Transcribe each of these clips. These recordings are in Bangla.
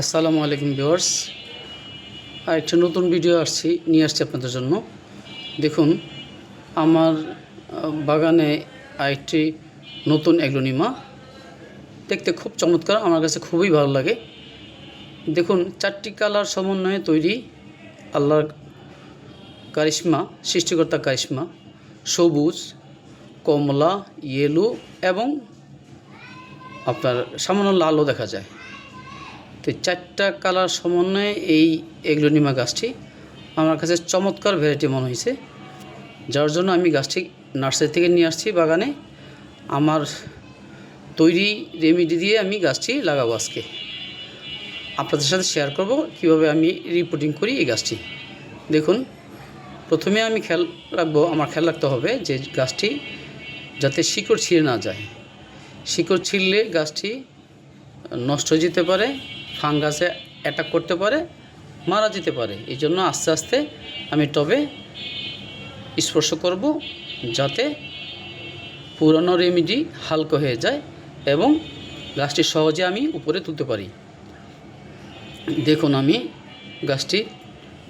আসসালামু আলাইকুম ভিউয়ার্স। আর একটা নতুন ভিডিও আসছি, নিয়ে আসছি আপনাদের জন্য। দেখুন, আমার বাগানে আরেকটি নতুন এগ্লোনিমা দেখতে খুব চমৎকার, আমার কাছে খুবই ভালো লাগে। দেখুন, চারটি কালার সমন্বয়ে তৈরি আল্লাহর কারিশ্মা, সৃষ্টিকর্তা কারিশ্মা। সবুজ, কমলা ইয়েলো এবং আপনার সামান্য লালও দেখা যায়। তো চারটা কালার সমন্বয়ে এই এগ্লোনিমা গাছটি আমার কাছে চমৎকার ভ্যারাইটি মনে হয়েছে। যার জন্য আমি গাছটি নার্সারি থেকে নিয়ে আসছি বাগানে। আমার তৈরি রেমিডি দিয়ে আমি গাছটি লাগাবো আজকে। আপনাদের সাথে শেয়ার করব কীভাবে আমি রিপোর্টিং করি এই গাছটি। দেখুন, প্রথমে আমি খেয়াল রাখব, আমার খেয়াল রাখতে হবে যে গাছটি যাতে শিকড় ছিঁড়ে না যায়। শিকড় ছিঁড়লে গাছটি নষ্ট হয়ে যেতে পারে ফাঙ্গাসে অ্যাটাক করতে পারে, মারা যেতে পারে। এই জন্য আস্তে আস্তে আমি টবে স্পর্শ করব যাতে পুরনো রেমিডি হালকা হয়ে যায় এবং গাছটি সহজে আমি উপরে তুলতে পারি। দেখুন আমি গাছটি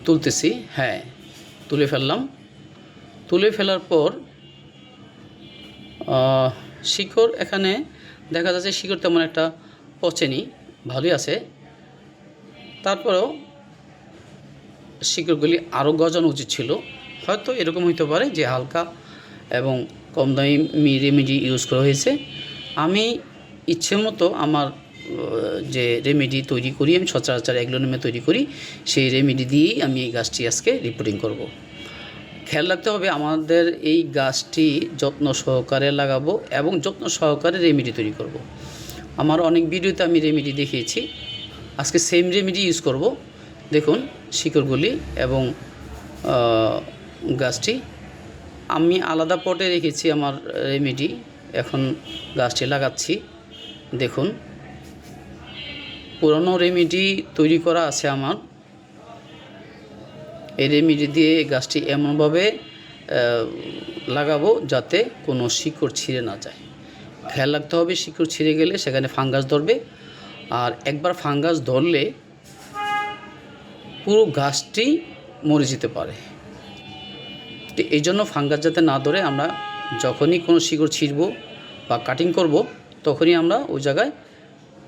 তুলতেছি হ্যাঁ তুলে ফেললাম। তুলে ফেলার পর শিকড় এখানে দেখা যাচ্ছে শিকড় তেমন একটা পচেনি, ভালোই আছে। তারপরেও শিকড়গুলি আরও গজানো উচিত ছিল হয়তো এরকম হইতে পারে যে হালকা এবং কম দামি রেমেডি ইউজ করা হয়েছে আমি ইচ্ছে মতো আমার যে রেমেডি তৈরি করি, আমি সচরাচর এগ্লোনিমে তৈরি করি, সেই রেমেডি দিয়েই আমি এই গাছটি আজকে রিপোর্টিং করব। খেয়াল রাখতে হবে, আমাদের এই গাছটি যত্ন সহকারে লাগাবো এবং যত্ন সহকারে রেমেডি তৈরি করব। আমার অনেক ভিডিওতে আমি রেমেডি দেখিয়েছি আজকে সেম রেমেডি ইউজ করব। দেখুন, শিকড়গুলি এবং গাছটি। আমি আলাদা পটে রেখেছি আমার রেমেডি এখন গাছটি লাগাচ্ছি। দেখুন, পুরনো রেমেডি তৈরি করা আছে আমার। এই রেমেডি দিয়ে গাছটি এমনভাবে লাগাবো যাতে কোনো শিকড় ছিঁড়ে না যায়। খেয়াল রাখতে হবে, শিকড় ছিঁড়ে গেলে সেখানে ফাঙ্গাস ধরবে। আর একবার ফাঙ্গাস ধরলে পুরো গাছটি মরে যেতে পারে। তো এই জন্য ফাঙ্গাস যাতে না ধরে আমরা যখনই কোনো শিকড় ছিঁড়ব বা কাটিং করব, তখনই আমরা ওই জায়গায়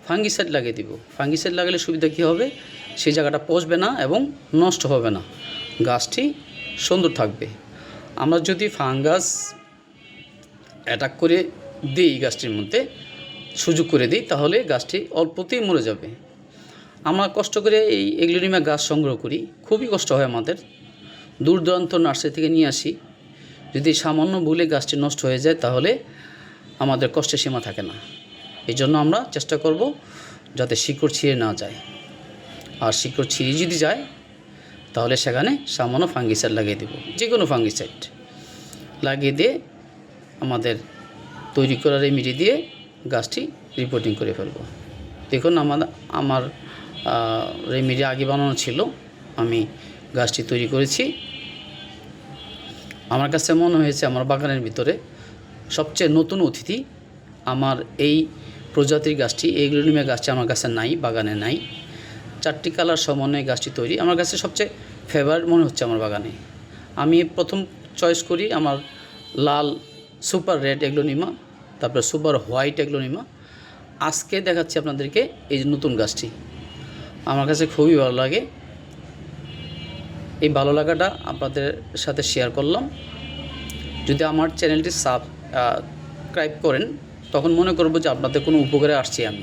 ফাঙ্গিসাইড লাগিয়ে দিব। ফাঙ্গিসাইড লাগালে সুবিধা কী হবে? সেই জায়গাটা পচবে না এবং নষ্ট হবে না। গাছটি সুন্দর থাকবে। আমরা যদি ফাঙ্গাস অ্যাটাক করে দিই গাছটির মধ্যে সুযোগ করে দিই, তাহলে গাছটি অল্পতেই মরে যাবে। আমরা কষ্ট করে এই এগ্লোনিমা গাছ সংগ্রহ করি, খুবই কষ্ট হয় আমাদের। দূর দূরান্ত নার্সারি থেকে নিয়ে আসি। যদি সামান্য ভুলে গাছটি নষ্ট হয়ে যায়, তাহলে আমাদের কষ্টের সীমা থাকে না। এই জন্য আমরা চেষ্টা করব যাতে শিকড় ছিঁড়ে না যায়। আর শিকড় ছিঁড়ে যদি যায়, তাহলে সেখানে সামান্য ফাঙ্গিসাইড লাগিয়ে দেব যে কোনো ফাঙ্গিসাইড লাগিয়ে দিয়ে আমাদের তৈরি করা রেমিডি দিয়ে গাছটি রিপোর্টিং করে ফেলব। দেখুন আমাদের আমার রেমিডি আগে বানানো ছিল। আমি গাছটি তৈরি করেছি। আমার কাছে মনে হয়েছে, আমার বাগানের ভিতরে সবচেয়ে নতুন অতিথি আমার এই প্রজাতির গাছটি, এই গ্লোনিমিয়া গাছটি আমার কাছে নাই, বাগানে নাই। চারটি কালার সমন্বয়ে গাছটি তৈরি। আমার কাছে সবচেয়ে ফেভারিট মনে হচ্ছে আমার বাগানে। আমি প্রথম চয়েস করি আমার লাল সুপার রেড এগ্লোনিমা তারপরে সুপার হোয়াইট অ্যাগ্লোনিমা আজকে দেখাচ্ছি আপনাদেরকে এই যে নতুন গাছটি। আমার কাছে খুবই ভালো লাগে। এই ভালো লাগাটা আপনাদের সাথে শেয়ার করলাম। যদি আমার চ্যানেলটি সাবস্ক্রাইব করেন, তখন মনে করব যে আপনাদের কোনো উপকারে আসছি আমি।